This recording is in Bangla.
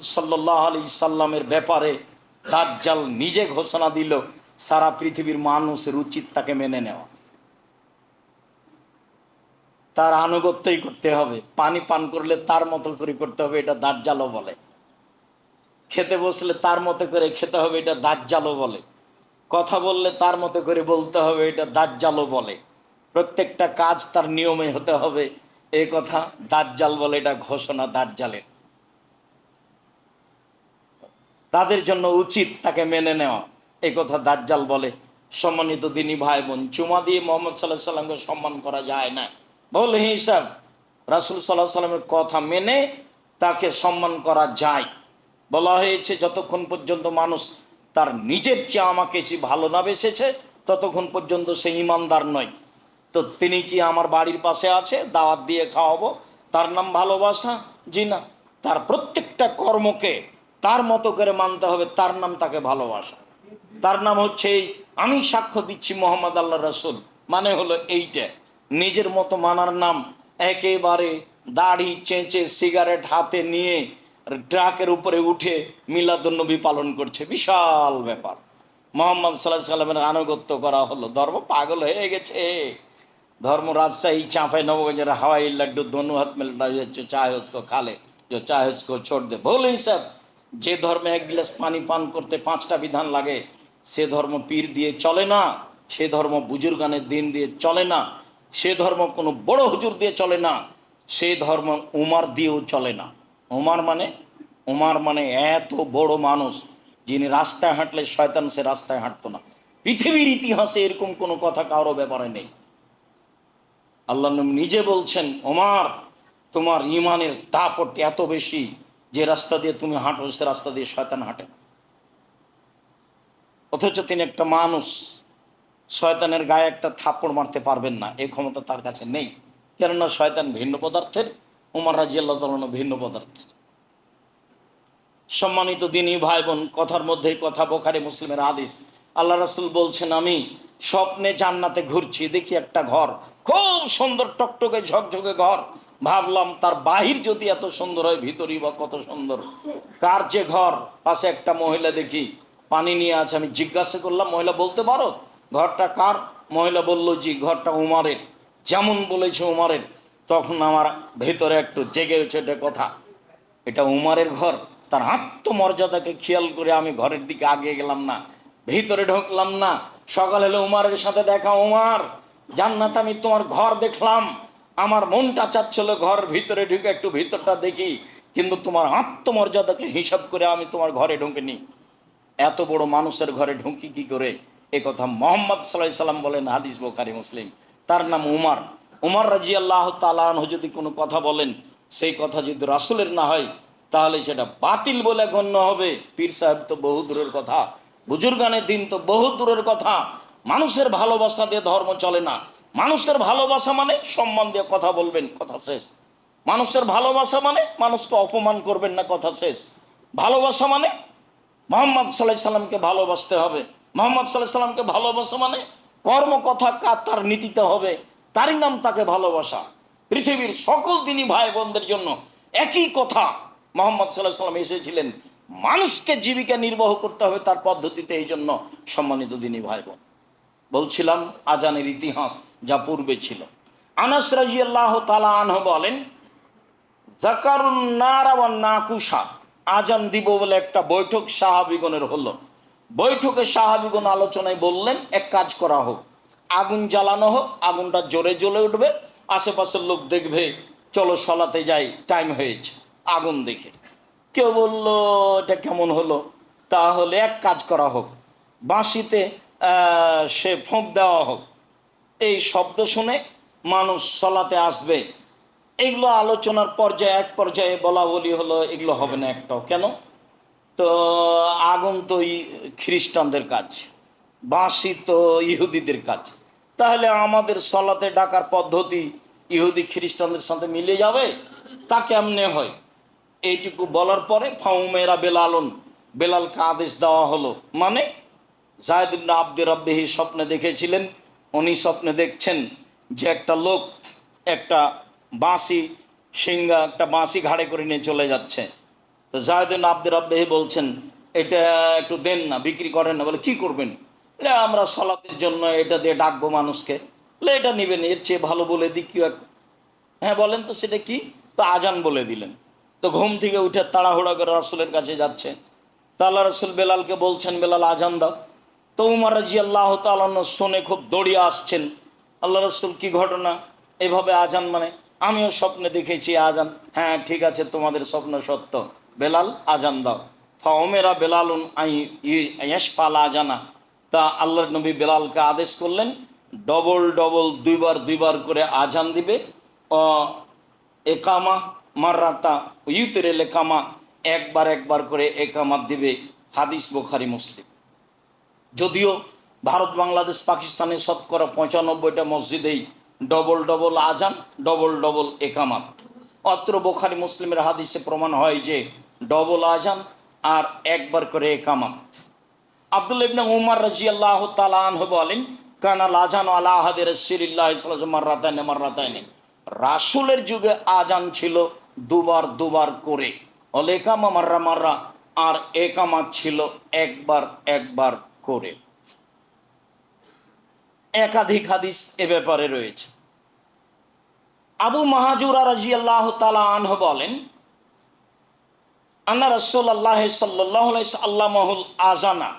রসুল সাল্লাহ আলি সাল্লামের ব্যাপারে দাজ্জাল নিজে ঘোষণা দিল, সারা পৃথিবীর মানুষের উচিত তাকে মেনে নেওয়া। তার আনুগত্যই করতে হবে, পানি পান করলে তার মতো করে করতে হবে, এটা দাজ্জালও বলে। খেতে বসলে তার মতো করে খেতে হবে, এটা দাজ্জালও বলে। কথা বললে তার মতো করে বলতে হবে, এটা দাজ্জালও বলে। প্রত্যেকটা কাজ তার নিয়মে হতে হবে। এই কথা দাজ্জাল বলে, এটা ঘোষণা দাজ্জালের। তাদের জন্য উচিত তাকে মেনে নেওয়া। এই কথা দাজ্জাল বলে, সম্মানিত দিনী ভাই বোন চুমা দিয়ে মোহাম্মদ সাল্লাহ সাল্লামকে সম্মান করা যায় না। বল হিসাব, রাসুল সাল্লাহ সাল্লামের কথা মেনে তাকে সম্মান করা যায়। বলা হয়েছে, যতক্ষণ পর্যন্ত মানুষ তার নিজের চেয়ে আমাকে সে ভালো না বেসেছে ততক্ষণ পর্যন্ত সে ইমানদার নয়। তো তিনি কি আমার বাড়ির পাশে আছে? দাওয়াত দিয়ে খাওয়াবো? তার নাম ভালোবাসা? জি না। তার প্রত্যেকটা কর্মকে তার মতো করে মানতে হবে তার নাম তাকে ভালোবাসা তার নাম হচ্ছে এই আমি সাক্ষ্য দিচ্ছি মোহাম্মদ আল্লাহ রসুল মানে হলো এইটা নিজের মতো মানার নাম একেবারে দাড়ি চেঁচে সিগারেট হাতে নিয়ে ট্রাকের উপরে উঠে মিলাদুন্নবী পালন করছে বিশাল ব্যাপার মোহাম্মদ সাল্লাহ সাল্লামের আনুগত্য করা হলো ধর্ম পাগল হয়ে গেছে ধর্ম রাজশাহী চাঁপাই নবগঞ্জের হাওয়াই লাড্ডু दोनों हाथ में लड़ा जो चाहे उसको खा ले जो चाहे उसको छोड़ दे ভুল হিসাব যে ধর্মে এক গ্লাস পানি পান করতে পাঁচটা বিধান লাগে, সে ধর্ম পীর দিয়ে চলে না, সে ধর্ম বুজুর্গানের দিন দিয়ে চলে না, সে ধর্ম কোনো বড় হুজুর দিয়ে চলে না, সে ধর্ম উমার দিয়েও চলে না। উমার মানে উমার মানে এত বড় মানুষ, যিনি রাস্তায় হাঁটলে শয়তান সে রাস্তায় হাঁটতো না। পৃথিবীর ইতিহাসে এরকম কোনো কথা কারও ব্যাপারে নেই। আল্লাহ নিজে বলছেন ওমার তোমার ইমানের দাপট এত বেশি যে রাস্তা দিয়ে তুমি হাঁটো, সে রাস্তা দিয়ে শয়তান হাঁটে। অথচ তিনি একটা মানুষ, শয়তানের গায়ে একটা থাপ্পড় মারতে পারবেন না এই ক্ষমতা তার কাছে নেই। কেননা শয়তান ভিন্ন পদার্থের, উমার রাজি আল্লাহ তালন ভিন্ন পদার্থের। সম্মানিত দিনী ভাই বোন কথার মধ্যেই কথা, বোখারি মুসলিমের আদিস আল্লাহ রাসুল বলছেন, আমি স্বপ্নে জান্নাতে ঘুরছি, দেখি একটা ঘর, খুব সুন্দর টকটকে ঝকঝকে ঘর ভাবলাম তার বাহির যদি এত সুন্দর হয়, ভিতরই বা কত সুন্দর। কার যে ঘর? পাশে একটা মহিলা দেখি, পানি নিয়ে আছে। আমি জিজ্ঞাসা করলাম, মহিলা বলতে পারো? ঘরটা কার? মহিলা বলল, জি, ঘরটা উমারের। যেমন বলেছে উমারের। তখন আমার ভেতরে একটু জেগে এটা কথা। এটা উমারের ঘর। তার আত্মমর্যাদাকে খেয়াল করে আমি ঘরের দিকে আগে গেলাম না। ভিতরে ঢুকলাম না। সকাল হলে উমারের সাথে দেখা। উমার, জান্নাত, আমি তোমার ঘর দেখলাম। আমার মনটা চাচ্ছিল ঘর ভিতরে ঢুকে একটু ভিতরটা দেখি, কিন্তু তোমার আত্মমর্যাদাকে হিসাব করে আমি তোমার ঘরে ঢুকে ঢুকিনি। এত বড় মানুষের ঘরে ঢুকি কি করে? এ কথা মোহাম্মদ সাল্লাহ সাল্লাম বলেন, হাদিস বোখারি, মুসলিম। তার নাম উমার। উমার রাজি আল্লাহ তালাহ যদি কোনো কথা বলেন, সেই কথা যদি রাসুলের না হয়, তাহলে সেটা বাতিল বলে গণ্য হবে। পীর সাহেব তো বহু দূরের কথা, বুজুর্গানের দিন তো বহু দূরের কথা। মানুষের ভালোবাসা দিয়ে ধর্ম চলে না। মানুষের ভালোবাসা মানে সম্মান দিয়ে কথা বলবেন, কথা শেষ। মানুষের ভালোবাসা মানে মানুষকে অপমান করবেন না, কথা শেষ। ভালোবাসা মানে মোহাম্মদ সাল্লাহ সাল্লামকে ভালোবাসতে হবে। মোহাম্মদ সাল্লাহ সাল্লামকে ভালোবাসা মানে কর্ম কথা কার তার নীতিতে হবে। তারই নাম তাকে ভালোবাসা। পৃথিবীর সকল দিনই ভাই বোনদের জন্য একই কথা মোহাম্মদ সাল্লাহ সাল্লাম এসেছিলেন। মানুষকে জীবিকা নির্বাহ করতে হবে তার পদ্ধতিতে এই জন্য সম্মানিত দিনী ভাই বোন বলছিলাম আজানের ইতিহাস যা পূর্বে ছিল। আনাস রাজিয়াল্লাহ তালা আনহ বলেন, জাকারুন নারাওয়ান নাকুশা। আজান দিব বলে একটা বৈঠক সাহাবিগণের হলো। বৈঠকে সাহাবিগণ আলোচনায় বললেন, এক কাজ করা হোক, আগুন জ্বালানো হোক, আগুনটা জোরে জ্বলে উঠবে, আশেপাশের লোক দেখবে, চলো সলাতে যাই, টাইম হয়েছে, আগুন দেখে। কেউ বলল, এটা কেমন হলো? তাহলে এক কাজ করা হোক, বাঁশিতে সে ফোঁক দেওয়া হোক। এই শব্দ শুনে মানুষ সলাতে আসবে। এগুলো আলোচনার পর্যায়ে, এক পর্যায়ে বলা বলি হলো, এগুলো হবে না একটাও। কেন? তো আগুন তো খ্রিস্টানদের কাজ, বাঁশি তো ইহুদিদের কাজ। তাহলে আমাদের সলাতে ডাকার পদ্ধতি ইহুদি খ্রিস্টানদের সাথে মিলে যাবে? তা কেমনে হয়? এইটুকু বলার পরে ফাউমেরা বেলালন, বেলালকে আদেশ দেওয়া হলো। মানে জায়দুল্লাহ আব্দে রব্বেহি স্বপ্নে দেখেছিলেন উনি স্বপ্নে দেখছেন যে একটা লোক একটা বাঁশি সিঙ্গা একটা বাঁশি ঘাড়ে করে নিয়ে চলে যাচ্ছে। তো জায়দিন আব্দুর রাব্বাহি বলছেন এটা একটু দেন না বিক্রি করেন না। বলে কি করবেন? বলে, আমরা সলাতের জন্য এটা দিয়ে ডাকবো মানুষকে। বলে এটা নেবেন এর চেয়ে ভালো বলে দিই কি হ্যাঁ বলেন তো সেটা কি? তো আজান বলে দিলেন। তো ঘুম থেকে উঠে তাড়াহুড়া করে রাসুলের কাছে যাচ্ছে। তা আল্লাহ রসুল বেলালকে বলছেন বেলাল আজান দাও। তো উমার রাজি আল্লাহ তালন শোনে খুব দৌড়িয়ে আসছেন। আল্লাহ রসুল কি ঘটনা? এভাবে আজান মানে? আমিও স্বপ্নে দেখেছি আজান হ্যাঁ ঠিক আছে, তোমাদের স্বপ্ন সত্য। বেলাল আজান দাও। ফাওমেরা বেলালুন আই ইয়াসফাল আজানা তা আল্লাহ নবী বেলালকে আদেশ করলেন, ডবল ডবল দুইবার দুইবার করে আজান দিবে। একামা মাররাতা ইউতের এলেকামা একবার একবার করে একামাত দিবে। হাদিস বোখারি, মুসলিম। যদিও ভারত, বাংলাদেশ, পাকিস্তানে শতকরা পঁচানব্বইটা মসজিদেই ডবল ডবল আজান ডবল ডবল একামাত। অত্র বোখারি মুসলিমের হাদিসে প্রমাণ হয় যে ডবল আজান আর একবার করে একামাত। আব্দুল ইবনে উমার রাজি আল্লাহ তালাহ বলেন, কানা লাজান আলা আহাদের সিরিল্লাহ মার্রাতাইনে মার্রাতাইনে রাসুলের যুগে আজান ছিল দুবার দুবার করে। অলেকামা মার্রা মার্রা আর একামাত ছিল একবার একবার করে। একাধিক হাদিস এ ব্যাপারে রয়েছে। আবু মাহাজুরা রাজি আল্লাহ তালা আনহ বলেন, আন্না রসুল আল্লাহ সাল্লাহ আজানা